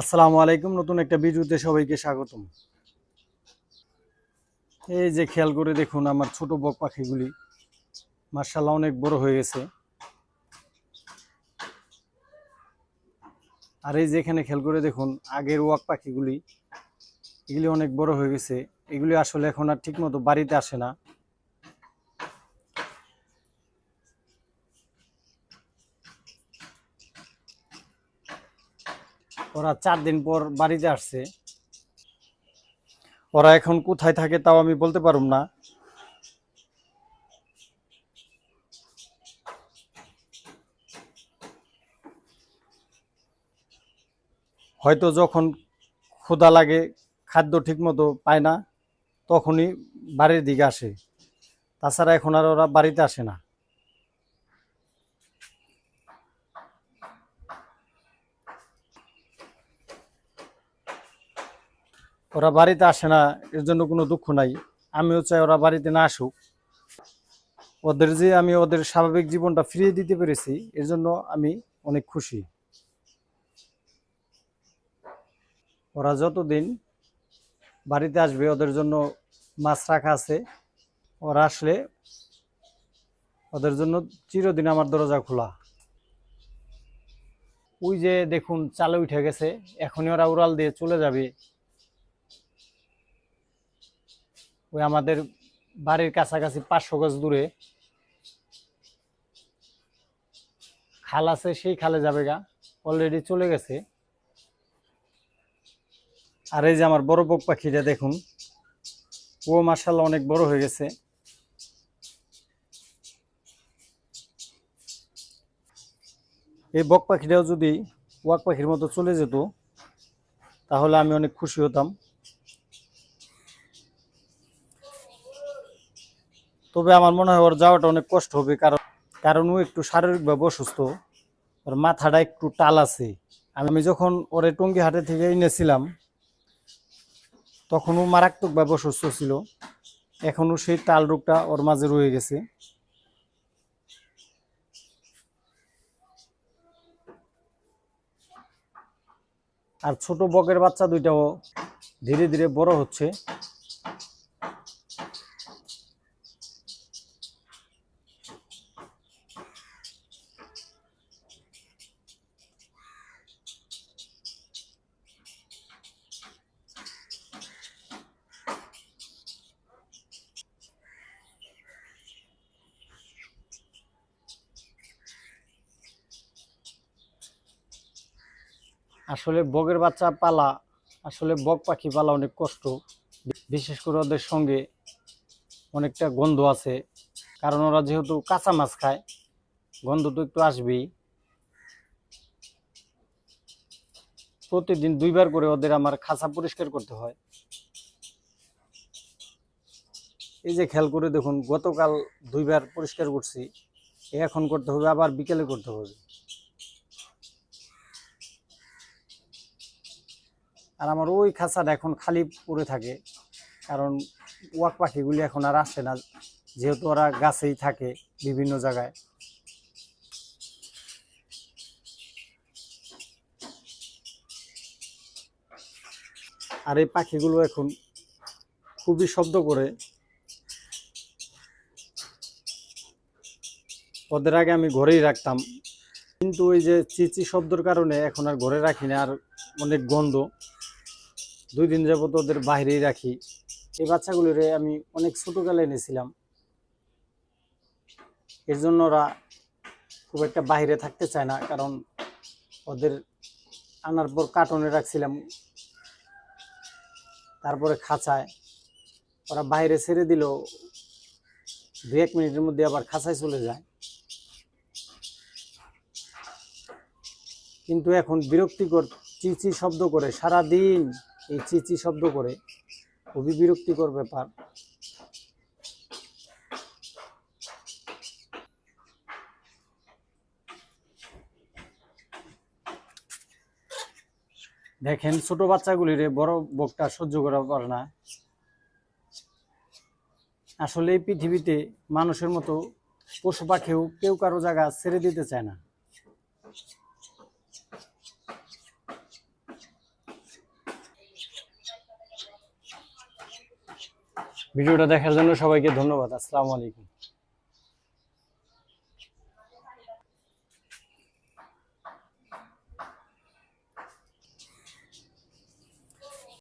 আসসালামু আলাইকুম। নতুন একটা ভিডিওতে সবাইকে স্বাগতম। এই যে খেয়াল করে দেখুন আমার ছোট বক পাখিগুলি। মার্শাল্লাহ অনেক বড় হয়ে গেছে। আর এই যে এখানে খেয়াল করে দেখুন, আগের ওয়াক পাখিগুলি, এগুলি অনেক বড় হয়ে গেছে। এগুলি আসলে এখন আর ঠিক মতো বাড়িতে আসে না। ওরা চার দিন পর বাড়িতে আসছে। ওরা এখন কোথায় থাকে তাও আমি বলতে পারুম না। হয়তো যখন ক্ষুধা লাগে, খাদ্য ঠিকমতো পায় না, তখনই বাড়ির দিকে আসে। তাছাড়া এখন আর ওরা বাড়িতে আসে না। ওরা বাড়িতে আসে না, এর জন্য কোনো দুঃখ নাই। আমিও চাই ওরা বাড়িতে না আসুক। ওদের যে আমি ওদের স্বাভাবিক জীবনটা ফিরিয়ে দিতে পেরেছি, এর জন্য আমি অনেক খুশি। ওরা যতদিন বাড়িতে আসবে, ওদের জন্য মাছ রাখা আছে। ওরা আসলে ওদের জন্য চিরদিন আমার দরজা খোলা। ওই যে দেখুন, চালে উঠে গেছে। এখনই ওরা উড়াল দিয়ে চলে যাবে। ওই আমাদের বাড়ির কাছাকাছি পাঁচশো গজ দূরে। খাল আছে, সেই খালে যাবে গা। অলরেডি চলে গেছে। আর এই যে আমার বড় বক পাখিটা দেখুন, ও মার্শাল্লাহ অনেক বড় হয়ে গেছে। এই বক পাখিটাও যদি ওয়াক পাখির মতো চলে যেত, তাহলে আমি অনেক খুশি হতাম। তবে আমার মনে হয় ওর যাওয়াটা অনেক কষ্ট হবে, কারণ কারণ ও একটু শারীরিকভাবে অসুস্থ। ওর মাথাটা একটু টাল আছে। আমি যখন ওরে টঙ্গি হাটে থেকে এনেছিলাম, তখন ও মারাত্মকভাবে অসুস্থ ছিল। এখনও সেই টাল রোগটা ওর মাঝে রয়ে গেছে। আর ছোট বকের বাচ্চা দুইটাও ধীরে ধীরে বড় হচ্ছে। আসলে বগের বাচ্চা পালা, আসলে বক পাখি পালা অনেক কষ্ট। বিশেষ করে ওদের সঙ্গে অনেকটা গন্ধ আছে, কারণ ওরা যেহেতু কাঁচা মাছ খায়, গন্ধ তো একটু আসবেই। প্রতিদিন দুইবার করে ওদের আমার খাঁচা পরিষ্কার করতে হয়। এই যে খেয়াল করে দেখুন, গতকাল দুইবার পরিষ্কার করছি, এখন করতে হবে, আবার বিকেলে করতে হবে। আর আমার ওই খাঁচাটা এখন খালি পড়ে থাকে। কারণ ওয়াক পাখিগুলি এখন আর আসে না, যেহেতু ওরা গাছেই থাকে বিভিন্ন জায়গায়। আর এই পাখিগুলো এখন খুবই শব্দ করে। ওদের আগে আমি ঘরেই রাখতাম। কিন্তু ওই যে চিচি শব্দের কারণে এখন আর ঘরে রাখি না, আর অনেক গন্ধ। দুই দিন যাবত ওদের বাইরেই রাখি। এই বাচ্চাগুলিরে আমি অনেক ছোটোকালে এনেছিলাম। এর জন্য ওরা খুব একটা বাইরে থাকতে চায় না, কারণ ওদের আনার পর কার্টনে রাখছিলাম। তারপরে খাঁচায়। ওরা বাইরে ছেড়ে দিল দু এক মিনিটের মধ্যে আবার খাঁচায় চলে যায়। কিন্তু এখন বিরক্তিকর চিচি শব্দ করে সারা দিন এই চিচি শব্দ করে, খুবই বিরক্তিকর ব্যাপার। দেখেন, ছোট বাচ্চাগুলিরে বড় বকটা সহ্য করা পারে না। আসলে এই পৃথিবীতে মানুষের মতো পশু পাখিও কেউ কারও জায়গা ছেড়ে দিতে চায় না। ভিডিওটা দেখার জন্য সবাইকে ধন্যবাদ। আসসালামু আলাইকুম।